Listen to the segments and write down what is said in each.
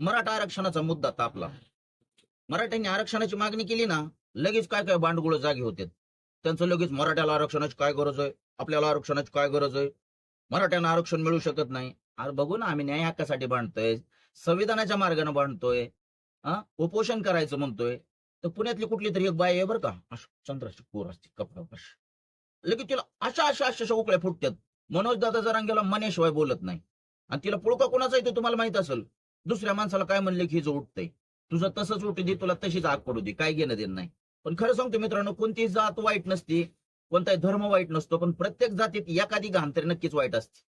मराठा आरक्षणाचा मुद्दा तापला. मराठ्यांनी आरक्षणाची मागणी केली ना लगेच काय काय बांडगुळ जागी होते. त्यांचं लगेच मराठ्याला आरक्षणाची काय गरज आहे? आपल्याला आरक्षणाची काय गरज आहे? मराठ्यांना आरक्षण मिळू शकत नाही. अरे बघू ना आम्ही न्याय हक्कासाठी बांधतोय संविधानाच्या मार्गाने बांधतोय हा उपोषण करायचं म्हणतोय. तर पुण्यातली कुठली तरी एक बाई आहे बरं का चंद्राची कोर असते कपडा लगेच तिला अशा अशा अशा अशा उकळ्या फुटतात मनोज दादा जरांगेला मनेशिवाय बोलत नाही. आणि तिला पुळका कोणाचा येतो तुम्हाला माहीत असेल? दुसऱ्या माणसाला काय म्हणले की हिचं उठतंय? तुझं तसंच उठू दे तुला तशीच आग पडू दे काय घेणं देणं नाही. पण खरं सांगतो मित्रांनो कोणतीही जात वाईट नसते कोणताही धर्म वाईट नसतो पण प्रत्येक जातीत एखादी घाण तरी नक्कीच वाईट असते.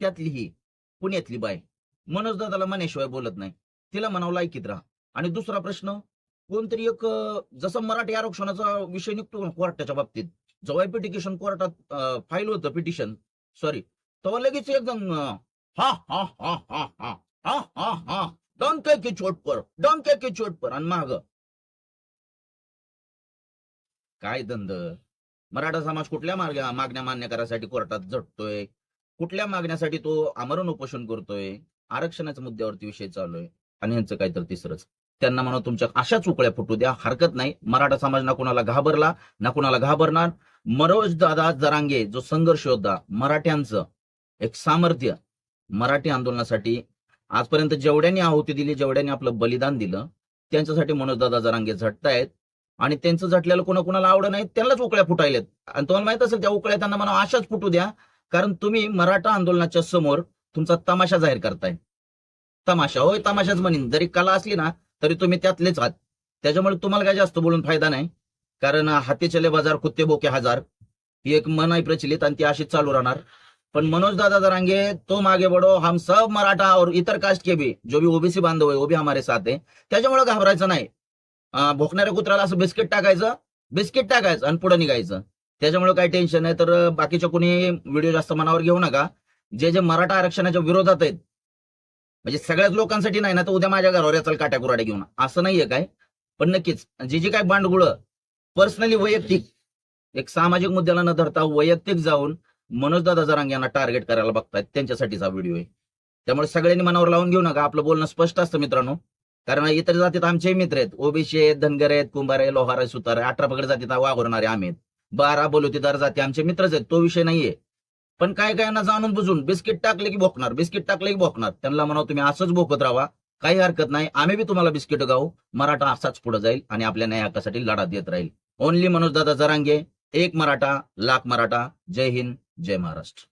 त्यातली ही पुण्यातली बाय मनोज दादाला मनेशिवाय बोलत नाही. तिला म्हणावं लायकीत राहा. आणि दुसरा प्रश्न कोणतरी एक जसं मराठी आरक्षणाचा विषय निघतो कोर्टाच्या बाबतीत जेव्हा पिटिशन कोर्टात फाईल होतं पिटिशन सॉरी तेव्हा लगेच एकदम हा हा हा हा हा हा हा हा. डोंके की चोट पर डोंके की चोट पर आणि माग. काय धंद? मराठा समाज कुठल्या मार्ग मागण्या मान्य करायसाठी कोर्टात झटतोय? कुठल्या मागण्यासाठी तो आमरण उपोषण करतोय? आरक्षणाच्या मुद्द्यावरती विषय चालू आहे. आणि यांचं काय तर तिसरंच. त्यांना म्हणा तुमच्या अशाच उकळ्या फुटू द्या. हरकत नाही. मराठा समाज ना कुणाला घाबरला ना कुणाला घाबरणार. मनोज दादा जरांगे जो संघर्ष होता मराठ्यांचं एक सामर्थ्य मराठी आंदोलनासाठी आजपर्यंत जेवढ्यांनी आहुती दिली जेवढ्यांनी आपलं बलिदान दिलं त्यांच्यासाठी मनोज दादा जरांगे झटतायत आणि त्यांचं झटलेलं कोणाकोणाला आवड नाही त्यांनाच उकळ्या फुटायलेत. आणि तुम्हाला माहीत असेल त्या उकळ्या त्यांना म्हणा अशाच फुटू द्या कारण तुम्ही मराठा आंदोलनाच्या समोर तुमचा तमाशा जाहीर करताय. तमाशा होय तमाशाच म्हणेन. जरी कला असली ना तरी तुम्ही त्यातलेच आहात. त्याच्यामुळे तुम्हाला काय जास्त बोलून फायदा नाही. कारण हाती चले बाजार कुत्ते बोके हजार. ही एक मन आहे प्रचलित आणि ती अशीच चालू राहणार. पण मनोज दादा दरांगे तो मागे बडो हम सब मराठा और इतर कास्ट के भी जो भी ओबीसी बांधव आहे ओबी हमारे साथ आहे. त्याच्यामुळे घाबरायचं नाही. भोकणाऱ्या कुत्राला असं बिस्किट टाकायचं बिस्किट टाकायचं आणि पुढे निघायचं. त्याच्यामुळे काही टेन्शन नाही. तर बाकीच्या कोणी व्हिडिओ जास्त मनावर घेऊ नका. जे जे मराठा आरक्षणाच्या विरोधात आहेत म्हणजे सगळ्याच लोकांसाठी नाही ना तर उद्या माझ्या घरावर याचा काट्या कुराड्या घेऊन असं नाहीये काय? पण नक्कीच जी जी काय बांडगुळ पर्सनली वैयक्तिक एक सामाजिक मुद्द्याला न धरता वैयक्तिक जाऊन मनोजदादा जरांग यांना टार्गेट करायला बघतायत. त्यांच्यासाठीच हा व्हिडिओ आहे. त्यामुळे सगळ्यांनी मनावर लावून घेऊ नका. आपलं बोलणं स्पष्ट असतं मित्रांनो. कारण इतर जातीत आमचे मित्र आहेत. ओबीसी आहेत धनगर आहेत कुंभार आहे लोहार आहे सुतार आहे अठरा पगड जातीत वावरणारे आम्ही आहेत. बारा बोलवतीदार जाती आमचे मित्रच आहेत. तो विषय नाहीये. पण काय काय ना जाणून बुजून बिस्किट टाकले की भोकणार बिस्किट टाकले की भोकणार. त्यांना म्हणा तुम्ही असंच भोकत राहा. काही हरकत नाही. आम्ही बी तुम्हाला बिस्किट गाऊ. मराठा असाच पुढे जाईल आणि आपल्या न्याय हक्कासाठी लढा देत राहील. ओनली मनोजदादा जरांगे. एक मराठा लाख मराठा. जय हिंद. जय महाराष्ट्र.